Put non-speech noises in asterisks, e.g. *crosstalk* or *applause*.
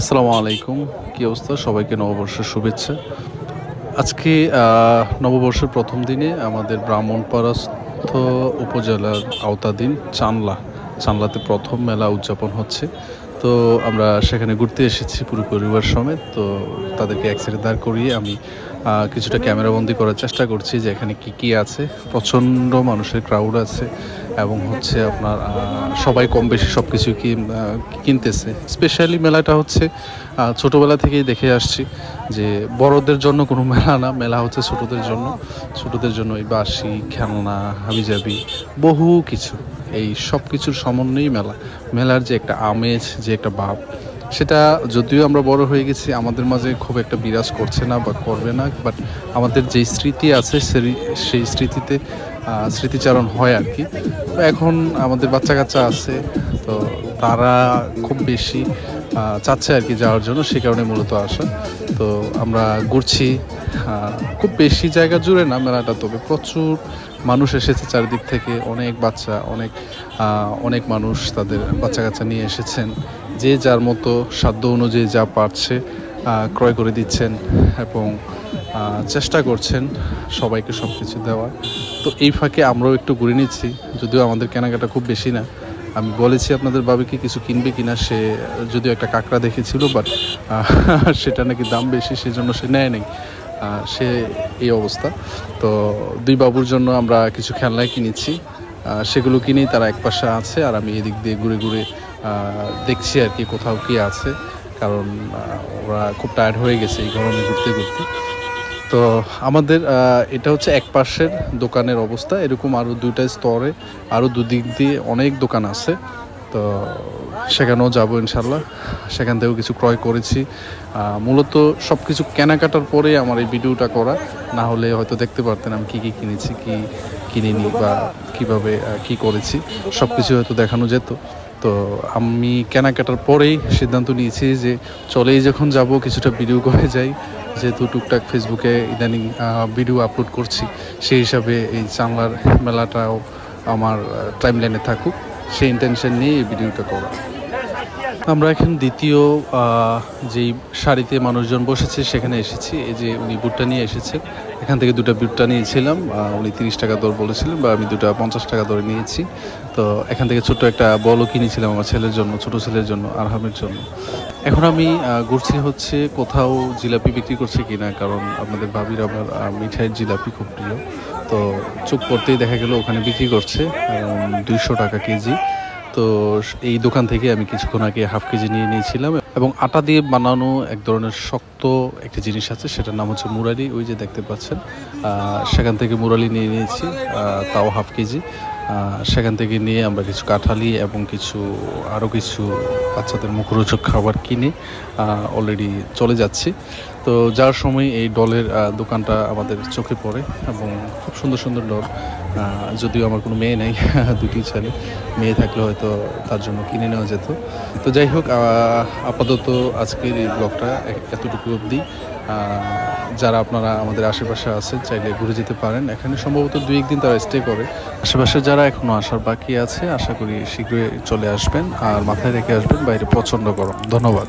আসসালামু আলাইকুম। কি অবস্থা? সবাইকে নববর্ষের শুভেচ্ছা। আজকে নববর্ষের প্রথম দিনে আমাদের ব্রাহ্মণপাড়াস্থ উপজেলার আওতাধীন চানলা, চানলাতে প্রথম মেলা উদযাপন হচ্ছে। তো আমরা সেখানে ঘুরতে এসেছি পুরো পরিবার সমেত। তো তাদেরকে এক সাইডে দাঁড় করিয়ে আমি কিছুটা ক্যামেরাবন্দি করার চেষ্টা করছি যে এখানে কি কি আছে। প্রচণ্ড মানুষের ক্রাউড আছে। এবং হচ্ছে আপনার সবাই কম বেশি সব কিছু কি কিনতেছে। স্পেশালি মেলাটা হচ্ছে ছোটোবেলা থেকেই দেখে আসছি যে বড়দের জন্য কোনো মেলা না, মেলা হচ্ছে ছোটোদের জন্য। ছোটোদের জন্য এই বাঁশি, খেলনা, হাবিজাবি, বহু কিছু। এই সব কিছুর সমন্বয়েই মেলা। মেলার যে একটা আমেজ, যে একটা ভাব, সেটা যদিও আমরা বড় হয়ে গেছি, আমাদের মাঝে খুব একটা বিরাজ করছে না বা করবে না বাট আমাদের যেই স্মৃতি আছে সেই- স্মৃতিতে স্মৃতিচারণ হয় আর কি। তো এখন আমাদের বাচ্চা কাচ্চা আছে, তো তারা খুব বেশি চাচ্ছে আর কি যাওয়ার জন্য, সে কারণে মূলত আসা। তো আমরা ঘুরছি খুব বেশি জায়গা জুড়ে না মেলাটা, তবে প্রচুর মানুষ এসেছে চারিদিক থেকে, অনেক বাচ্চা, অনেক অনেক মানুষ তাদের বাচ্চা কাচ্চা নিয়ে এসেছেন। যে যার মতো সাধ্য অনুযায়ী যা পারছে ক্রয় করে দিচ্ছেন এবং চেষ্টা করছেন সবাইকে সব কিছু দেওয়ার। তো এই ফাঁকে আমরাও একটু ঘুরে নিচ্ছি, যদিও আমাদের কেনাকাটা খুব বেশি না। আমি বলেছি আপনাদের বাবে কি কিছু কিনবে কিনা, সে যদিও একটা কাঁকড়া দেখেছিল বাট *laughs* সেটা নাকি দাম বেশি, সেজন্য সে নেয় নেই। সে এই অবস্থা। তো দুই বাবুর জন্য আমরা কিছু খেলনায় কিনেছি। সেগুলো কিনেই তারা এক পাশে আছে, আর আমি এদিক দিয়ে ঘুরে ঘুরে দেখছি আর কি কোথাও কি আছে। কারণ ওরা খুব টায়ার্ড হয়ে গেছে এই গরমে ঘুরতে ঘুরতে। তো আমাদের এটা হচ্ছে এক পাশের দোকানের অবস্থা। এরকম আরও দুইটা স্তরে আরও দুদিক দিয়ে অনেক দোকান আছে। তো সেখানেও যাব ইনশাল্লাহ সেখান থেকেও কিছু ক্রয় করেছি। মূলত সব কিছু কেনাকাটার পরে আমার এই ভিডিওটা করা। না হলে হয়তো দেখতে পারতেন আমি কী কী কিনেছি, কি কিনিনি বা কীভাবে কি করেছি। সব কিছু হয়তো দেখানো যেত। তো আমি কেনাকাটার পরেই সিদ্ধান্ত নিয়েছি যে চলেই যখন যাব, কিছুটা ভিডিও করে যাই। যেহেতু টুকটাক ফেসবুকে ইদানিং ভিডিও আপলোড করছি, সেই হিসাবে এই চাংলার মেলাটাও আমার টাইম লাইনে থাকুক। সেই ইন্টেনশন নিয়ে এই ভিডিওটা করা। আমরা এখন দ্বিতীয় যেই শাড়িতে মানুষজন বসেছে সেখানে এসেছি। এই যে উনি বুটটা নিয়ে এসেছে এখান থেকে দুটো বুটটা নিয়েছিলাম। উনি তিরিশ টাকা দর বলেছিলেন বা আমি দুটো পঞ্চাশ টাকা দরে নিয়েছি। তো এখান থেকে ছোট্ট একটা বলও কিনেছিলাম আমার ছেলের জন্য, ছোট ছেলের জন্য, আরহামের জন্য। এখন আমি ঘুরছি হচ্ছে কোথাও জিলাপি বিক্রি করছে কিনা, কারণ আপনাদের ভাবির আমার মিঠাইয়ের জিলাপি খুব প্রিয়। তো চুপ করতেই দেখা গেল ওখানে বিক্রি করছে দুইশো টাকা কেজি। তো এই দোকান থেকে আমি কিছুক্ষণ আগে হাফ কেজি নিয়ে নিয়েছিলাম এবং আটা দিয়ে বানানো এক ধরনের শক্ত একটি জিনিস আছে, সেটার নাম হচ্ছে মুরালি। ওই যে দেখতে পাচ্ছেন সেখান থেকে মুরালি নিয়ে নিয়েছি তাও হাফ কেজি। সেখান থেকে নিয়ে আমরা কিছু কাঁঠালি এবং কিছু আরও কিছু বাচ্চাদের মুখরোচক খাবার কিনে অলরেডি চলে যাচ্ছি। তো যার সময় এই ডলের দোকানটা আমাদের চোখে পড়ে এবং খুব সুন্দর সুন্দর ডল। যদিও আমার কোনো মেয়ে নেই, *laughs* দুটি ছেলে। মেয়ে থাকলে হয়তো তার জন্য কিনে নেওয়া যেত। তো যাই হোক আপাতত আজকের এই ব্লগটা এতটুকু অবধি। যারা আপনারা আমাদের আশেপাশে আছে চাইলে ঘুরে যেতে পারেন। এখানে সম্ভবত দুই একদিন তারা স্টে করে। আশেপাশে যারা এখনও আসার বাকি আছে, আশা করি শীঘ্রই চলে আসবেন। আর মাথায় রেখে আসবেন, বাইরে প্রচণ্ড গরম ধন্যবাদ।